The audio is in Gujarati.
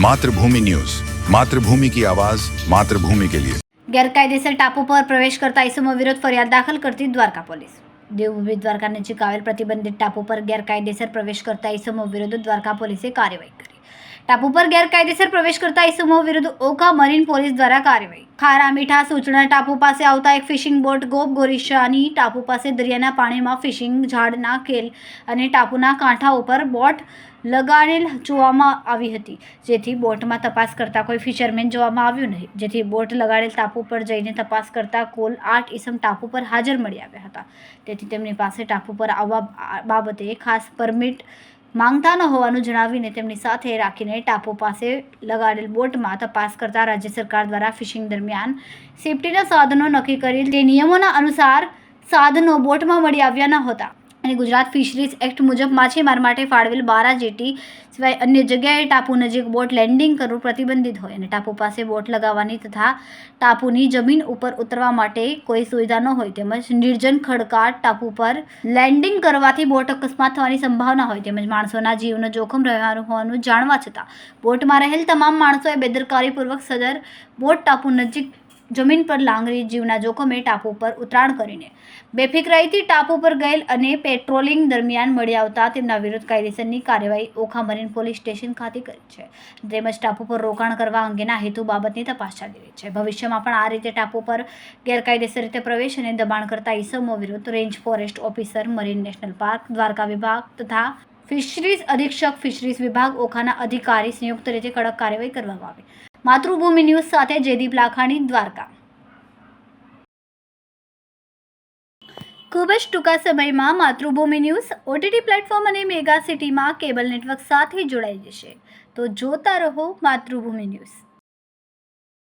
मातृभूमि न्यूज मातृभूमि की आवाज मातृभूमि के लिए ગેરકાયદેસર ટાપુ પર પ્રવેશ કરતા ઇસમો વિરુદ્ધ ફરિયાદ દાખલ કરતી દ્વારકા પોલીસ દેવભૂમિ દ્વારકા નજીક આવેલ પ્રતિબંધિત ટાપુ પર ગેરકાયદેસર પ્રવેશ કરતા ઇસમો વિરુદ્ધ દ્વારકા પોલીસે કાર્યવાહી કરી ટાપુ પર ગેરકાયદેસર પ્રવેશ કરતા ઇસમો વિરુદ્ધ ઓખા મરીન પોલીસ દ્વારા કાર્યવાહી. ખારા મીઠા સૂચના ટાપુ પાસે આવતા એક ફિશિંગ બોટ ગોપ ગોરીશાની ટાપુ પાસે દરિયાના પાણીમાં ફિશિંગ ઝાડના ખેલ અને ટાપુના કાંઠા ઉપર બોટ લગાડેલ જોવામાં આવી હતી. જેથી બોટમાં તપાસ કરતા કોઈ ફિશરમેન જોવામાં આવ્યું નહીં. જેથી બોટ લગાડેલ ટાપુ પર જઈને તપાસ કરતા કુલ આઠ ઇસમ ટાપુ પર હાજર મળી આવ્યા હતા. તેથી તેમની પાસે ટાપુ પર આવવા બાબતે ખાસ પરમિટ માંગતા ન હોવાનું જણાવીને તેમની સાથે રાખીને ટાપુ પાસે લગાડેલ બોટમાં તપાસ કરતા રાજ્ય સરકાર દ્વારા ફિશિંગ દરમિયાન સેફટીના સાધનો નક્કી કરી તે નિયમોના અનુસાર સાધનો બોટમાં મળી આવ્યા ન હતા. અને ગુજરાત ફિશરીઝ એક્ટ મુજબ માછીમાર માટે ફાળવેલ બારા જેટી સિવાય અન્ય જગ્યાએ ટાપુ નજીક બોટ લેન્ડિંગ કરવું પ્રતિબંધિત હોય અને ટાપુ પાસે બોટ લગાવવાની તથા ટાપુની જમીન ઉપર ઉતરવા માટે કોઈ સુવિધા ન હોય તેમજ નિર્જન ખડકાટ ટાપુ પર લેન્ડિંગ કરવાથી બોટ અકસ્માત થવાની સંભાવના હોય તેમજ માણસોના જીવનો જોખમ રહેવાનું હોવાનું જાણવા છતાં બોટમાં રહેલ તમામ માણસોએ બેદરકારીપૂર્વક સદર બોટ ટાપુ નજીક જમીન પર લાંગરી જીવના જોખમે ટાપુ પર ઉતરાણ કરીને. બેફિકરાઈથી ટાપુ પર ગયેલ અને પેટ્રોલિંગ દરમિયાન મળી આવતા તેમના વિરુદ્ધ કાયદેસરની કાર્યવાહી ઓખા મરીન પોલીસ સ્ટેશન ખાતે કરી છે. તેમજ ટાપુ પર રોકાણ કરવા અંગેના હેતુ બાબતની તપાસ ચાલી રહી છે. ભવિષ્યમાં પણ આ રીતે ટાપુ પર ગેરકાયદેસર રીતે પ્રવેશ અને દબાણ કરતા ઇસમો વિરુદ્ધ range forest officer marine national park, Dwarka વિભાગ તથા ફિશરીઝ અધિક્ષક ફિશરીઝ વિભાગ ઓખાના અધિકારી સંયુક્ત રીતે કડક કાર્યવાહી કરવામાં આવે. માતૃભૂમિ ન્યૂઝ સાથે જયદીપ લાખાણી, દ્વારકા. ખૂબ જ ટૂંકા સમયમાં માતૃભૂમિ ન્યૂઝ ઓટીટી પ્લેટફોર્મ અને મેગા સિટીમાં કેબલ નેટવર્ક સાથે જોડાઈ જશે. તો જોતા રહો માતૃભૂમિ ન્યૂઝ.